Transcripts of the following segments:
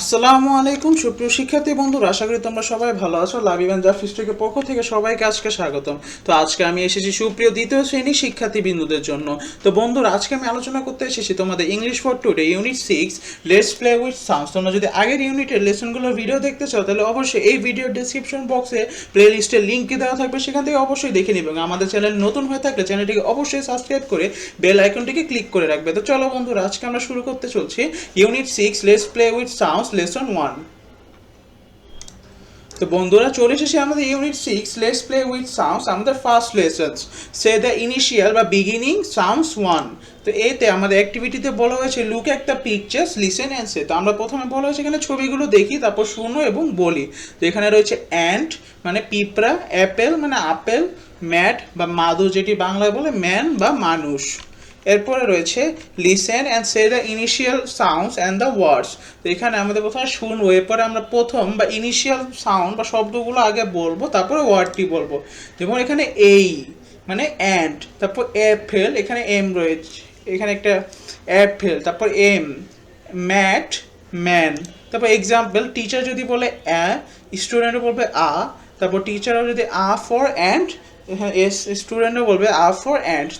আসসালামু আলাইকুম, সুপ্রিয় শিক্ষার্থী বন্ধুরা, আশা করি তোমরা সবাই ভালো আছো। লাভিবান জাফিস্ট্রিকের পক্ষ থেকে সবাইকে আজকে স্বাগতম। তো আজকে আমি এসেছি সুপ্রিয় দ্বিতীয় শ্রেণির শিক্ষার্থী বিন্দুদের জন্য। তো বন্ধুরা, আজকে আমি আলোচনা করতে এসেছি তোমাদের English for today unit six let's play with sounds তোমরা যদি আগের ইউনিটের লেসনগুলোর ভিডিও দেখতে চাও, তাহলে অবশ্যই এই ভিডিওর ডিসক্রিপশন বক্সে প্লে লিস্টের লিঙ্ক দেওয়া থাকবে। সেখান থেকে অবশ্যই দেখে নিবে এবং আমাদের চ্যানেল নতুন হয়ে থাকলে চ্যানেলটিকে অবশ্যই সাবস্ক্রাইব করে বেল আইকনটিকে ক্লিক করে রাখবে। তো চলো বন্ধুরা, আজকে আমরা শুরু করতে চলছি unit six let's play with sounds lesson one তো বন্ধুরা, চলে এসেছি আমাদের unit six let's play with sounds আমাদের first lessons say the initial বা বিগিনিং সাউন্ডস ওয়ান তো এতে আমাদের অ্যাক্টিভিটিতে বলা হয়েছে লুক একটা পিকচার্স লিসেন অ্যান্ড সে তো আমরা প্রথমে বলা হয়েছে এখানে ছবিগুলো দেখি, তারপর শুনো এবং বলি। তো এখানে রয়েছে অ্যান্ট মানে পিঁপড়া অ্যাপেল মানে আপেল, ম্যাট বা মাদু, যেটি বাংলায় বলে ম্যান বা মানুষ। এরপরে রয়েছে listen and say the initial sounds and the words তো এখানে আমাদের প্রথমে শুনব, এরপরে আমরা প্রথম বা ইনিশিয়াল সাউন্ড বা শব্দগুলো আগে বলব, তারপরে ওয়ার্ডটি বলব। যেমন এখানে এই মানে অ্যান্ড তারপর অ্যাপেল এখানে এম রয়েছে, এখানে একটা অ্যাপেল তারপর এম ম্যাট ম্যান তারপর এক্সাম্পল টিচার যদি বলে অ্যা স্টুডেন্টও বলবে আ তারপর টিচারও যদি আ ফর অ্যান্ড এস স্টুডেন্টও বলবে আ ফর অ্যান্ড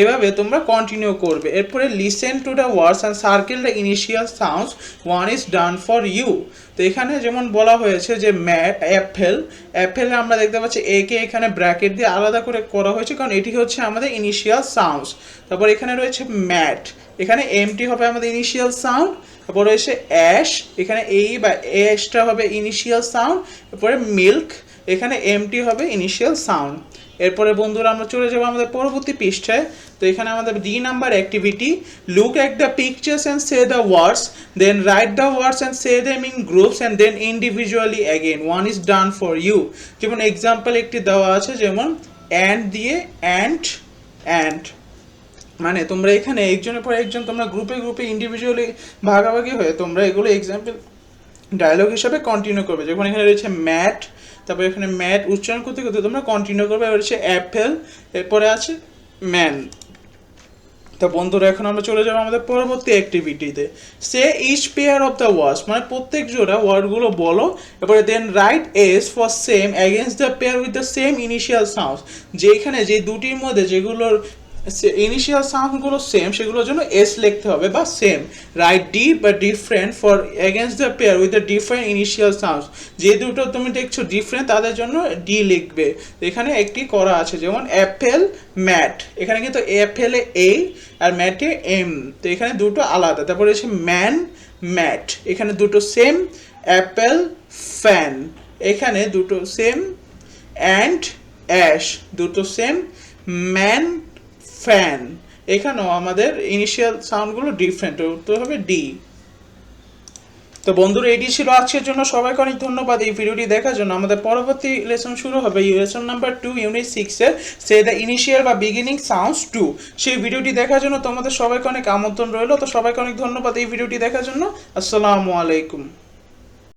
এভাবে তোমরা কন্টিনিউ করবে। এরপরে listen to the words and circle the initial sounds one is done for you তো এখানে যেমন বলা হয়েছে যে অ্যাপেল, অ্যাপেলে আমরা দেখতে পাচ্ছি একে এখানে ব্র্যাকেট দিয়ে আলাদা করে করা হয়েছে কারণ এটি হচ্ছে আমাদের ইনিশিয়াল সাউন্ডস তারপর এখানে রয়েছে ম্যাট। এখানে এমটি হবে আমাদের ইনিশিয়াল সাউন্ড তারপর রয়েছে অ্যাশ এখানে এই বা অ্যাশটা হবে ইনিশিয়াল সাউন্ড তারপরে মিল্ক এখানে এমটি হবে ইনিশিয়াল সাউন্ড এরপরে বন্ধুরা আমরা চলে যাব আমাদের পরবর্তী পৃষ্ঠায়। তো এখানে আমাদের D number activity look at the pictures and say the words then write the words and say them in groups and then individually again one is done for you যেমন এক্সাম্পল একটি দেওয়া আছে, যেমন অ্যান্ড দিয়ে and and মানে তোমরা এখানে একজনের পর একজন তোমরা গ্রুপে গ্রুপে ইন্ডিভিজুয়ালি ভাগাভাগি হয়ে তোমরা এগুলো এক্সাম্পল ডায়লগ হিসাবে কন্টিনিউ করবে। যেমন এখানে রয়েছে ম্যাট তারপর এখানে ম্যাট উচ্চারণ করতে করতে তোমরা কন্টিনিউ করবে। এবার হচ্ছে অ্যাপেল এরপরে আছে ম্যান তো বন্ধুরা, এখন আমরা চলে যাব আমাদের পরবর্তী অ্যাক্টিভিটিতে say each pair of the words মানে প্রত্যেক জোড়া ওয়ার্ডগুলো বলো, এরপরে then write S for same against the pair with the same initial sound যেখানে যে দুটির মধ্যে যেগুলোর ইনিশিয়াল সাউন্ডগুলো সেম সেগুলোর জন্য এস লিখতে হবে বা সেম রাইট ডি বা different for against the pair with the different initial sounds যে দুটো তুমি দেখছ ডিফারেন্ট তাদের জন্য ডি লিখবে। এখানে একটি করা আছে, যেমন অ্যাপেল ম্যাট এখানে কিন্তু অ্যাপেলে এ আর ম্যাটে এম তো এখানে দুটো আলাদা। তারপরে হচ্ছে ম্যান ম্যাট এখানে দুটো সেম অ্যাপেল ফ্যান এখানে দুটো সেম অ্যান্ড অ্যাশ দুটো সেম ম্যান ফ্যান এখানেও আমাদের ইনিশিয়াল সাউন্ডগুলো ডিফারেন্ট উত্তর হবে ডি তো বন্ধুরা এটি ছিল আজকের জন্য। সবাইকে অনেক ধন্যবাদ এই ভিডিওটি দেখার জন্য। আমাদের পরবর্তী লেসন শুরু হবে লেসন নাম্বার টু ইউনিট সিক্সের সে দ্য ইনিশিয়াল বা বিগিনিং সাউন্ডস টু সেই ভিডিওটি দেখার জন্য তোমাদের সবাইকে অনেক আমন্ত্রণ রইল। তো সবাইকে অনেক ধন্যবাদ এই ভিডিওটি দেখার জন্য। আসসালামু আলাইকুম।